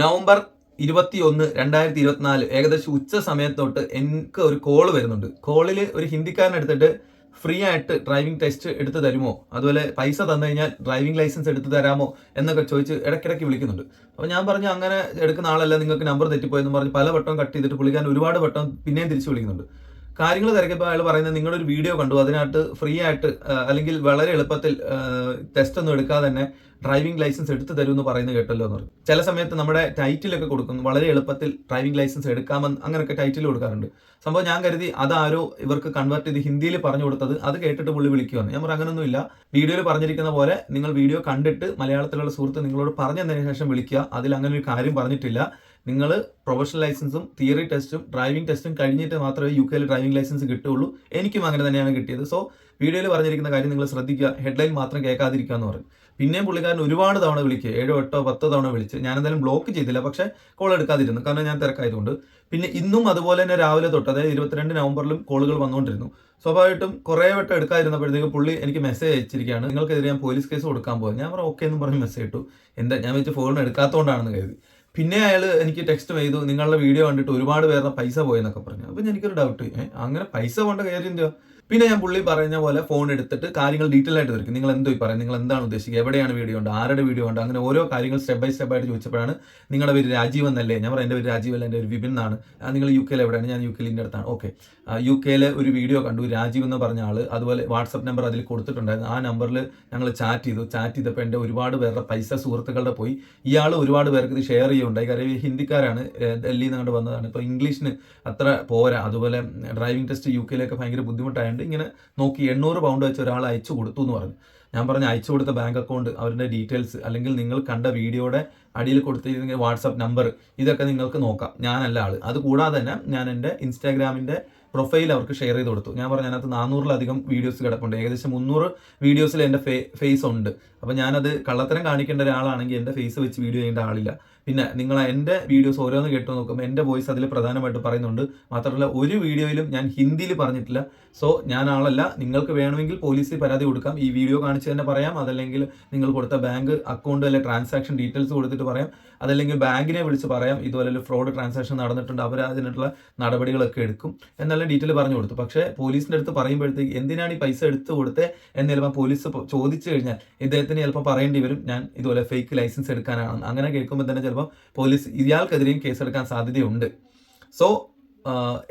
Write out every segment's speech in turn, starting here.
November ഇരുപത്തി ഒന്ന് രണ്ടായിരത്തി ഇരുപത്തിനാല് ഏകദേശം ഉച്ച സമയത്തോട്ട് എനിക്ക് ഒരു കോൾ വരുന്നുണ്ട്. കോളിൽ ഒരു ഹിന്ദിക്കാരൻ എടുത്തിട്ട് ഫ്രീ ആയിട്ട് ഡ്രൈവിംഗ് ടെസ്റ്റ് എടുത്ത് തരുമോ? അതുപോലെ പൈസ തന്നു കഴിഞ്ഞാൽ ഡ്രൈവിംഗ് ലൈസൻസ് എടുത്തു തരാമോ എന്നൊക്കെ ചോദിച്ച് ഇടയ്ക്കിടയ്ക്ക് വിളിക്കുന്നുണ്ട്. അപ്പോൾ ഞാൻ പറഞ്ഞു അങ്ങനെ എടുക്കുന്ന ആളല്ല നിങ്ങൾക്ക് നമ്പർ തെറ്റിപ്പോയെന്ന് പറഞ്ഞ് പല വട്ടം കട്ട് ചെയ്തിട്ട് പുള്ളിക്കാൻ ഒരുപാട് വട്ടം പിന്നെയും തിരിച്ച് വിളിക്കുന്നുണ്ട്. കാര്യങ്ങൾ തിരക്കിയപ്പോൾ അയാൾ പറയുന്നത് നിങ്ങളൊരു വീഡിയോ കണ്ടു. അതിനകത്ത് ഫ്രീ ആയിട്ട് അല്ലെങ്കിൽ വളരെ എളുപ്പത്തിൽ ടെസ്റ്റ് ഒന്നും എടുക്കാതെ തന്നെ ഡ്രൈവിംഗ് ലൈസൻസ് എടുത്തു തരും എന്ന് പറയുന്നത് കേട്ടല്ലോ എന്ന് പറയും ചില സമയത്ത് നമ്മുടെ ടൈറ്റിലൊക്കെ കൊടുക്കുന്നു വളരെ എളുപ്പത്തിൽ ഡ്രൈവിംഗ് ലൈസൻസ് എടുക്കാമെന്ന് അങ്ങനെയൊക്കെ ടൈറ്റിൽ കൊടുക്കാറുണ്ട്. സംഭവം ഞാൻ കരുതി അതാരോ ഇവർക്ക് കൺവേർട്ട് ചെയ്ത് ഹിന്ദിയിൽ പറഞ്ഞു കൊടുത്തത് അത് കേട്ടിട്ട് പുള്ളി വിളിക്കുവാണ്. ഞാൻ പറഞ്ഞു അങ്ങനൊന്നുമില്ല. വീഡിയോയിൽ പറഞ്ഞിരിക്കുന്ന പോലെ നിങ്ങൾ വീഡിയോ കണ്ടിട്ട് മലയാളത്തിലുള്ള സുഹൃത്ത് നിങ്ങളോട് പറഞ്ഞതിന് ശേഷം വിളിക്കുക. അതിൽ അങ്ങനെ ഒരു കാര്യം പറഞ്ഞിട്ടില്ല. നിങ്ങൾ പ്രൊഫഷണൽ ലൈസൻസും തിയറി ടെസ്റ്റും ഡ്രൈവിംഗ് ടെസ്റ്റും കഴിഞ്ഞിട്ട് മാത്രമേ യു കെയിൽ ഡ്രൈവിംഗ് ലൈസൻസ് കിട്ടുള്ളൂ എനിക്കും അങ്ങനെ തന്നെയാണ് കിട്ടിയത്. സോ വീഡിയോയിൽ പറഞ്ഞിരിക്കുന്ന കാര്യം നിങ്ങൾ ശ്രദ്ധിക്കുക. ഹെഡ്ലൈൻ മാത്രം കേൾക്കാതിരിക്കുക എന്ന് പറയും. പിന്നെയും പുള്ളിക്കാരൻ ഒരുപാട് തവണ വിളിക്കുക ഏഴോ എട്ടോ പത്തോ തവണ വിളിച്ച്. ഞാൻ എന്തായാലും ബ്ലോക്ക് ചെയ്തില്ല. പക്ഷേ കോൾ എടുക്കാതിരുന്നു. കാരണം ഞാൻ തിരക്കായതുകൊണ്ട്. പിന്നെ ഇന്നും അതുപോലെ തന്നെ രാവിലെ തൊട്ട് അതായത് ഇരുപത്തിരണ്ട് നവംബറിലും കോളുകൾ വന്നുകൊണ്ടിരുന്നു. സ്വാഭാവികമായിട്ടും കുറേ വട്ടം എടുക്കാതിരുന്നപ്പോഴത്തേക്ക് പുള്ളി എനിക്ക് മെസ്സേജ് അയച്ചിരിക്കുകയാണ്. നിങ്ങൾക്കെതിരെ ഞാൻ പോലീസ് കേസ് കൊടുക്കാൻ പോകും ഞാൻ പറഞ്ഞു ഓക്കെ എന്ന് പറഞ്ഞ് മെസ്സേജ് ഇട്ടു. എന്താ ഞാൻ വെച്ച് ഫോൺ എടുക്കാത്തതുകൊണ്ടാണെന്ന് കരുതി. പിന്നെ അയാൾ എനിക്ക് ടെക്സ്റ്റ് ചെയ്തു നിങ്ങളുടെ വീഡിയോ കണ്ടിട്ട് ഒരുപാട് പേരുടെ പൈസ പോയെന്നൊക്കെ പറഞ്ഞു. അപ്പം എനിക്കൊരു ഡൗട്ട് അങ്ങനെ പൈസ കൊണ്ട് കാര്യം പിന്നെ ഞാൻ പുള്ളി പറഞ്ഞ പോലെ ഫോൺ എടുത്തിട്ട് കാര്യങ്ങൾ ഡീറ്റെയിൽ ആയിട്ട് തീർക്കും നിങ്ങൾ എന്തോ പറയാം നിങ്ങൾ എന്താണ് ഉദ്ദേശിക്കുക? എവിടെയാണ് വീഡിയോ ഉണ്ട് ആരുടെ വീഡിയോ ഉണ്ട് അങ്ങനെ ഓരോ കാര്യങ്ങൾ സ്റ്റെപ്പ് ബൈ സ്റ്റെപ്പ് ആയിട്ട് ചോദിച്ചപ്പോഴാണ് നിങ്ങളുടെ പേര് രാജീവ് എന്നല്ലേ? ഞാൻ പറയാം എന്റെ പേര് രാജീവ് അല്ല എന്റെ ഒരു വിപിൻ എന്നാണ്. നിങ്ങൾ യു കെയിൽ എവിടെയാണ്? ഞാൻ യു കെയിൽ അടുത്താണ്. ഓക്കെ യു കെയിലെ ഒരു വീഡിയോ കണ്ടു. രാജീവ് എന്ന് പറഞ്ഞ ആൾ അതുപോലെ വാട്സപ്പ് നമ്പർ അതിൽ കൊടുത്തിട്ടുണ്ടായിരുന്നു. ആ നമ്പറിൽ ഞങ്ങൾ ചാറ്റ് ചെയ്തു. ചാറ്റ് ചെയ്തപ്പോൾ എന്റെ ഒരുപാട് പേരുടെ പൈസ സുഹൃത്തുക്കളുടെ പോയി. ഇയാൾ ഒരുപാട് പേർക്ക് ഇത് ഷെയർ ചെയ്യുണ്ടായി കാര്യം ഹിന്ദിക്കാരാണ് ഡൽഹിയിൽ നിന്ന് വന്നതാണ്. ഇപ്പോൾ ഇംഗ്ലീഷിന് അത്ര പോരാ. അതുപോലെ ഡ്രൈവിംഗ് ടെസ്റ്റ് യു കെയിലൊക്കെ ഭയങ്കര ബുദ്ധിമുട്ടായതുകൊണ്ട് ഇങ്ങനെ നോക്കി എണ്ണൂറ് പൗണ്ട് വെച്ച് ഒരാൾ അയച്ചു കൊടുത്തു എന്ന് പറഞ്ഞു. ഞാൻ പറഞ്ഞ അയച്ചു കൊടുത്ത ബാങ്ക് അക്കൗണ്ട് അവരുടെ ഡീറ്റെയിൽസ് അല്ലെങ്കിൽ നിങ്ങൾ കണ്ട വീഡിയോയുടെ അടിയിൽ കൊടുത്തിരിക്കുന്ന വാട്സപ്പ് നമ്പർ ഇതൊക്കെ നിങ്ങൾക്ക് നോക്കാം. ഞാനല്ല ആൾ അത് കൂടാതെ തന്നെ ഞാൻ എന്റെ ഇൻസ്റ്റാഗ്രാമിന്റെ പ്രൊഫൈൽ അവർക്ക് ഷെയർ ചെയ്ത് കൊടുത്തു. ഞാൻ പറഞ്ഞു അതിനകത്ത് നാനൂറിലധികം വീഡിയോസ് കിടപ്പുണ്ട്. ഏകദേശം മുന്നൂറ് വീഡിയോസിൽ എന്റെ ഫേ ഫേസ് ഉണ്ട്. അപ്പോൾ ഞാനത് കള്ളത്തരം കാണിക്കേണ്ട ഒരാളാണെങ്കിൽ എന്റെ ഫേസ് വെച്ച് വീഡിയോ ചെയ്യേണ്ട ആളില്ല. പിന്നെ നിങ്ങൾ എന്റെ വീഡിയോസ് ഓരോന്ന് കേട്ടു നോക്കുമ്പോൾ എന്റെ വോയിസ് അതിൽ പ്രധാനമായിട്ട് പറയുന്നുണ്ട്. മാത്രമല്ല ഒരു വീഡിയോയിലും ഞാൻ ഹിന്ദിയിൽ പറഞ്ഞിട്ടില്ല. സോ ഞാൻ ആളല്ല. നിങ്ങൾക്ക് വേണമെങ്കിൽ പോലീസിൽ പരാതി കൊടുക്കാം. ഈ വീഡിയോ കാണിച്ച് തന്നെ പറയാം. അതല്ലെങ്കിൽ നിങ്ങൾ കൊടുത്ത ബാങ്ക് അക്കൗണ്ട് അല്ലെ ട്രാൻസാക്ഷൻ ഡീറ്റെയിൽസ് കൊടുത്തിട്ട് പറയാം. അതല്ലെങ്കിൽ ബാങ്കിനെ വിളിച്ച് പറയാം. ഇതുപോലെ ഒരു ഫ്രോഡ് ട്രാൻസാക്ഷൻ നടന്നിട്ടുണ്ട്. അവർ അതിനുള്ള നടപടികളൊക്കെ എടുക്കും. എന്നെല്ലാം ഡീറ്റെയിൽ പറഞ്ഞു കൊടുത്തു. പക്ഷേ പോലീസിന്റെ അടുത്ത് പറയുമ്പോഴത്തേക്ക് എന്തിനാണ് ഈ പൈസ എടുത്ത് കൊടുത്തത് എന്ന് ചിലപ്പോൾ പോലീസ് ചോദിച്ചു കഴിഞ്ഞാൽ ഇദ്ദേഹത്തിന് ചിലപ്പോൾ പറയേണ്ടി വരും. ഞാൻ ഇതുപോലെ ഫേക്ക് ലൈസൻസ് എടുക്കാനാണ് അങ്ങനെ കേൾക്കുമ്പോൾ തന്നെ ചിലപ്പോൾ പോലീസ് ഇയാൾക്കെതിരെയും കേസെടുക്കാൻ സാധ്യതയുണ്ട്. സോ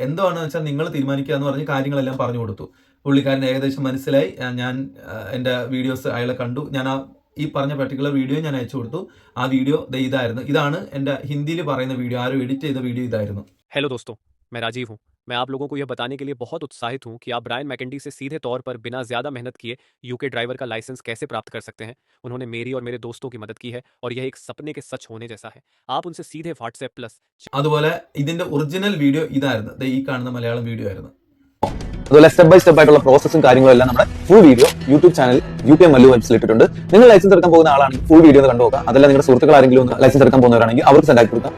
എന്താണെന്ന് വെച്ചാൽ നിങ്ങൾ തീരുമാനിക്കുക എന്ന് പറഞ്ഞ് കാര്യങ്ങളെല്ലാം പറഞ്ഞു കൊടുത്തു. പുള്ളിക്കാരൻ ഏകദേശം മനസ്സിലായി ആ, ഞാൻ ആ, എൻ്റെ വീഡിയോസ് അയാളെ കണ്ടു ഞാൻ ആ ഈ പറഞ്ഞ പർട്ടിക്കുലർ വീഡിയോ ഞാൻ അയച്ചു കൊടുത്തു ആ വീഡിയോ ദേ ഇതായിരുന്നു ഇതാണ് എൻ്റെ ഹിന്ദിയിൽ പറയുന്ന വീഡിയോ ആരും എഡിറ്റ് ചെയ്ത വീഡിയോ ഇതായിരുന്നു हेलो दोस्तों मैं राजीव हूं मैं आप लोगों को यह बताने के लिए बहुत उत्साहित हूं कि आप ब्रायन मैकेंडी से सीधे तौर पर बिना ज़्यादा मेहनत किए यूके ड्राइवर का लाइसेंस कैसे प्राप्त कर सकते हैं उन्होंने मेरी और मेरे दोस्तों की मदद की है और यह एक सपने के सच होने जैसा है आप उनसे सीधे व्हाट्सएप प्लस അതുപോലെ ഇതിന്റെ ഒറിജിനൽ വീഡിയോ ഇതായിരുന്നു ദേ ഈ കാണുന്ന മലയാളം വീഡിയോ ആയിരുന്നു അതുപോലെ സ്റ്റെപ്പ് ബൈ സ്റ്റെപ്പ് ആയിട്ടുള്ള പ്രോസസ്സും കാര്യങ്ങളും എല്ലാം നമ്മുടെ full video YouTube channel U P M Mallu വെബ്സിൽ ഇട്ടിട്ടുണ്ട്. നിങ്ങൾ ലൈസൻസ് എടുക്കാൻ പോകുന്ന ആളാണെങ്കിൽ ഫുൾ വീഡിയോ ഒന്ന് കണ്ടു നോക്കുക അതല്ല നിങ്ങളുടെ സുഹൃത്തുക്കൾ ആരെങ്കിലും ലൈസൻസ് എടുക്കാൻ പോകുന്നവരാണെങ്കിൽ അവർക്ക് സെൻഡ് ആക്കി കൊടുക്കാം.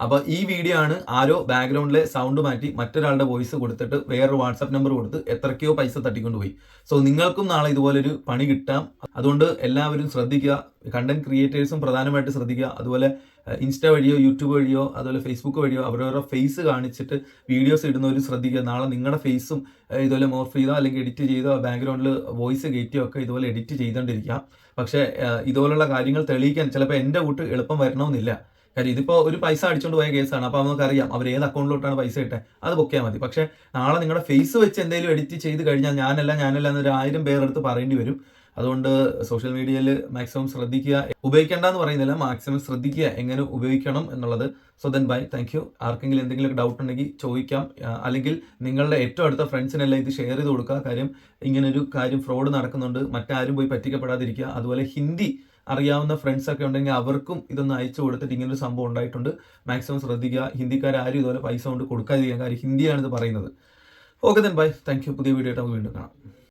അപ്പൊ ഈ വീഡിയോ ആണ് ആരോ ബാക്ക്ഗ്രൗണ്ടിലെ സൗണ്ട് മാറ്റി മറ്റൊരാളുടെ വോയിസ് കൊടുത്തിട്ട് വേറൊരു വാട്സപ്പ് നമ്പർ കൊടുത്ത് എത്രയ്ക്കോ പൈസ തട്ടിക്കൊണ്ടുപോയി. സോ നിങ്ങൾക്കും നാളെ ഇതുപോലൊരു പണി കിട്ടാം. അതുകൊണ്ട് എല്ലാവരും ശ്രദ്ധിക്കുക. കണ്ടന്റ് ക്രിയേറ്റേഴ്സും പ്രധാനമായിട്ട് ശ്രദ്ധിക്കുക. അതുപോലെ ഇൻസ്റ്റ വഴിയോ യൂട്യൂബ് വഴിയോ അതുപോലെ ഫേസ്ബുക്ക് വഴിയോ അവരവരുടെ ഫേസ് കാണിച്ചിട്ട് വീഡിയോസ് ഇടുന്നവർ ശ്രദ്ധിക്കുക. നാളെ നിങ്ങളുടെ ഫേസും ഇതുപോലെ മോർഫ് ചെയ്തോ അല്ലെങ്കിൽ എഡിറ്റ് ചെയ്തോ ബാക്ക്ഗ്രൗണ്ടിൽ വോയിസ് കയറ്റിയോ ഒക്കെ ഇതുപോലെ എഡിറ്റ് ചെയ്തുകൊണ്ടിരിക്കാം പക്ഷേ ഇതുപോലുള്ള കാര്യങ്ങൾ തെളിയിക്കാൻ ചിലപ്പോൾ എന്റെ കൂട്ട് എളുപ്പം വരണമെന്നില്ല. കാര്യം ഇതിപ്പോൾ ഒരു പൈസ അടിച്ചുകൊണ്ട് പോയ കേസാണ്. അപ്പോൾ നമുക്ക് അറിയാം അവർ ഏത് അക്കൗണ്ടിലോട്ടാണ് പൈസ ഇട്ടത് അത് പൊക്കിയാൽ മതി. പക്ഷേ നാളെ നിങ്ങളുടെ ഫേസ് വെച്ച് എന്തെങ്കിലും എഡിറ്റ് ചെയ്ത് കഴിഞ്ഞാൽ ഞാനല്ല ഞാനല്ല എന്നൊരു ആയിരം പേരെടുത്ത് പറയേണ്ടി വരും. അതുകൊണ്ട് സോഷ്യൽ മീഡിയയിൽ മാക്സിമം ശ്രദ്ധിക്കുക. ഉപയോഗിക്കേണ്ട എന്ന് പറയുന്നില്ല. മാക്സിമം ശ്രദ്ധിക്കുക എങ്ങനെ ഉപയോഗിക്കണം എന്നുള്ളത്. So then bye thank you ആർക്കെങ്കിലും എന്തെങ്കിലും ഡൗട്ട് ഉണ്ടെങ്കിൽ ചോദിക്കാം. അല്ലെങ്കിൽ നിങ്ങളുടെ ഏറ്റവും അടുത്ത ഫ്രണ്ട്സിനെല്ലാം ഇത് ഷെയർ ചെയ്ത് കൊടുക്കുക. കാര്യം ഇങ്ങനൊരു കാര്യം ഫ്രോഡ് നടക്കുന്നുണ്ട്. മറ്റാരും പോയി പറ്റിക്കപ്പെടാതിരിക്കുക. അതുപോലെ ഹിന്ദി അറിയാവുന്ന ഫ്രണ്ട്സ് ഒക്കെ ഉണ്ടെങ്കിൽ അവർക്കും ഇതൊന്ന് അയച്ചു കൊടുത്തിട്ട് ഇങ്ങനൊരു സംഭവം ഉണ്ടായിട്ടുണ്ട്. മാക്സിമം ശ്രദ്ധിക്കുക. ഹിന്ദിക്കാരും ഇതുപോലെ പൈസ കൊണ്ട് കൊടുക്കാതിരിക്കുക കാര്യം ഹിന്ദിയാണ് ഇത് പറയുന്നത്. Okay then bye thank you പുതിയ വീഡിയോ ആയിട്ട് നമുക്ക് വീണ്ടും കാണാം.